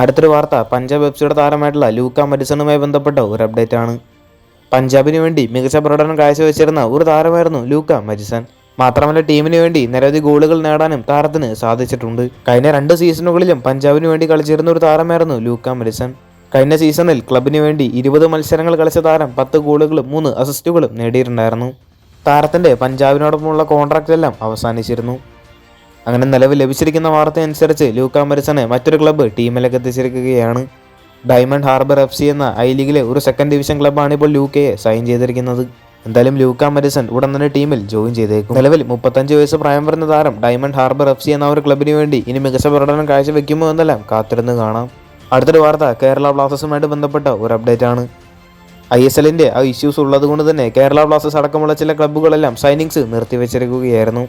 അടുത്തൊരു വാർത്ത. പഞ്ചാബ് എഫ് താരമായിട്ടുള്ള ലൂക്ക മരിസണുമായി ബന്ധപ്പെട്ട ഒരു അപ്ഡേറ്റ് ആണ് പഞ്ചാബിന് വേണ്ടി മികച്ച പ്രകടനം കാഴ്ചവെച്ചിരുന്ന ഒരു താരമായിരുന്നു ലൂക്ക മരിസൺ. മാത്രമല്ല ടീമിന് വേണ്ടി നിരവധി ഗോളുകൾ നേടാനും താരത്തിന് സാധിച്ചിട്ടുണ്ട്. കഴിഞ്ഞ രണ്ട് സീസണുകളിലും പഞ്ചാബിന് വേണ്ടി കളിച്ചിരുന്ന ഒരു താരമായിരുന്നു ലൂക്ക മരിസൺ. കഴിഞ്ഞ സീസണിൽ ക്ലബിന് വേണ്ടി ഇരുപത് മത്സരങ്ങൾ കളിച്ച താരം പത്ത് ഗോളുകളും മൂന്ന് അസിസ്റ്റുകളും നേടിയിട്ടുണ്ടായിരുന്നു. താരത്തിന്റെ പഞ്ചാബിനോടൊപ്പമുള്ള കോൺട്രാക്റ്റ് എല്ലാം അവസാനിച്ചിരുന്നു. അങ്ങനെ നിലവിൽ ലഭിച്ചിരിക്കുന്ന വാർത്ത അനുസരിച്ച് ലൂക്ക മരിസനെ മറ്റൊരു ക്ലബ്ബ് ടീമിലേക്ക് എത്തിച്ചിരിക്കുകയാണ്. ഡയമണ്ട് ഹാർബർ എഫ് സി എന്ന ഐ ലീഗിലെ ഒരു സെക്കൻഡ് ഡിവിഷൻ ക്ലബ്ബാണ് ഇപ്പോൾ ലൂക്കയെ സൈൻ ചെയ്തിരിക്കുന്നത്. എന്തായാലും ലൂക്ക മരിസൺ ഉടൻ തന്നെ ടീമിൽ ജോയിൻ ചെയ്തേക്കും. നിലവിൽ മുപ്പത്തഞ്ച് വയസ്സ് പ്രായം വരുന്ന താരം ഡയമണ്ട് ഹാർബർ എഫ് സി എന്ന ഒരു ക്ലബിന് വേണ്ടി ഇനി മികച്ച പ്രകടനം കാഴ്ചവെക്കുമോ എന്നെല്ലാം കാത്തിരുന്ന് കാണാം. അടുത്തൊരു വാർത്ത കേരള ബ്ലാസ്റ്റേഴ്സുമായിട്ട് ബന്ധപ്പെട്ട ഒരു അപ്ഡേറ്റ് ആണ്. ഐ എസ് എല്ലിന്റെ ആ ഇഷ്യൂസ് ഉള്ളതുകൊണ്ട് തന്നെ കേരള ബ്ലാസ്റ്റേഴ്സ് അടക്കമുള്ള ചില ക്ലബ്ബുകളെല്ലാം സൈനിങ്സ് നിർത്തിവെച്ചിരിക്കുകയായിരുന്നു.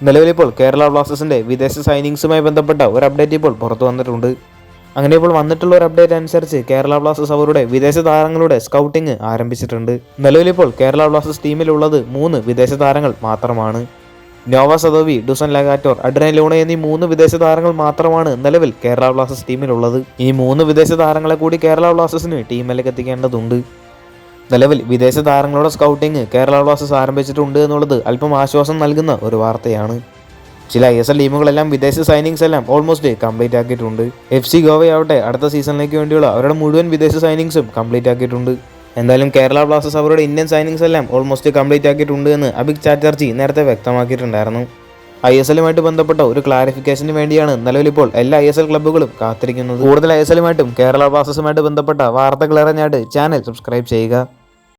നിലവിലിപ്പോൾ കേരള ബ്ലാസ്റ്റേഴ്സിന്റെ വിദേശ സൈനിങ്സുമായി ബന്ധപ്പെട്ട ഒരു അപ്ഡേറ്റ് ഇപ്പോൾ പുറത്തു വന്നിട്ടുണ്ട്. അങ്ങനെ ഇപ്പോൾ വന്നിട്ടുള്ള ഒരു അപ്ഡേറ്റ് അനുസരിച്ച് കേരള ബ്ലാസ്റ്റേഴ്സ് അവരുടെ വിദേശ താരങ്ങളുടെ സ്കൗട്ടിംഗ് ആരംഭിച്ചിട്ടുണ്ട്. നിലവിലിപ്പോൾ കേരള ബ്ലാസ്റ്റേഴ്സ് ടീമിലുള്ളത് മൂന്ന് വിദേശ താരങ്ങൾ മാത്രമാണ്. Noah Sadaoui Dusan Lagator Adrian Luna എന്നീ മൂന്ന് വിദേശ താരങ്ങൾ മാത്രമാണ് നിലവിൽ കേരള ബ്ലാസ്റ്റേഴ്സ് ടീമിലുള്ളത് ഈ മൂന്ന് വിദേശ താരങ്ങളെ കൂടി കേരള ബ്ലാസ്റ്റേഴ്സിന് ടീമിലേക്ക് എത്തിക്കേണ്ടതുണ്ട്. നിലവിൽ വിദേശ താരങ്ങളുടെ സ്കൗട്ടിംഗ് കേരള ബ്ലാസ്റ്റേഴ്സ് ആരംഭിച്ചിട്ടുണ്ട് എന്നുള്ളത് അല്പം ആശ്വാസം നൽകുന്ന ഒരു വാർത്തയാണ്. ചില ഐ എസ് എൽ ടീമുകളെല്ലാം വിദേശ സൈനിങ്സ് എല്ലാം ഓൾമോസ്റ്റ് കംപ്ലീറ്റ് ആക്കിയിട്ടുണ്ട്. എഫ് സി ഗോവയാവട്ടെ അടുത്ത സീസണിലേക്ക് വേണ്ടിയുള്ള അവരുടെ മുഴുവൻ വിദേശ സൈനിങ്സും കംപ്ലീറ്റ് ആക്കിയിട്ടുണ്ട്. എന്തായാലും കേരള ബ്ലാസ്റ്റേഴ്സ് അവരുടെ ഇന്ത്യൻ സൈനിങ്സ് എല്ലാം ഓൾമോസ്റ്റ് കംപ്ലീറ്റ് ആക്കിയിട്ടുണ്ട് എന്ന് അഭിക് ചാറ്റർജി നേരത്തെ വ്യക്തമാക്കിയിട്ടുണ്ടായിരുന്നു. ഐ എസ് എല്ലുമായിട്ട് ബന്ധപ്പെട്ട ഒരു ക്ലാരിഫിക്കേഷന് വേണ്ടിയാണ് നിലവിലിപ്പോൾ എല്ലാ ഐ എസ് എൽ ക്ലബ്ബുകളും കാത്തിരിക്കുന്നത്. കൂടുതൽ ഐ എസ് എല്ലുമായിട്ടും കേരള ബ്ലാസ്റ്റേഴ്സുമായിട്ട് ബന്ധപ്പെട്ട വാർത്തകൾ അറിഞ്ഞായിട്ട് ചാനൽ സബ്സ്ക്രൈബ് ചെയ്യുക.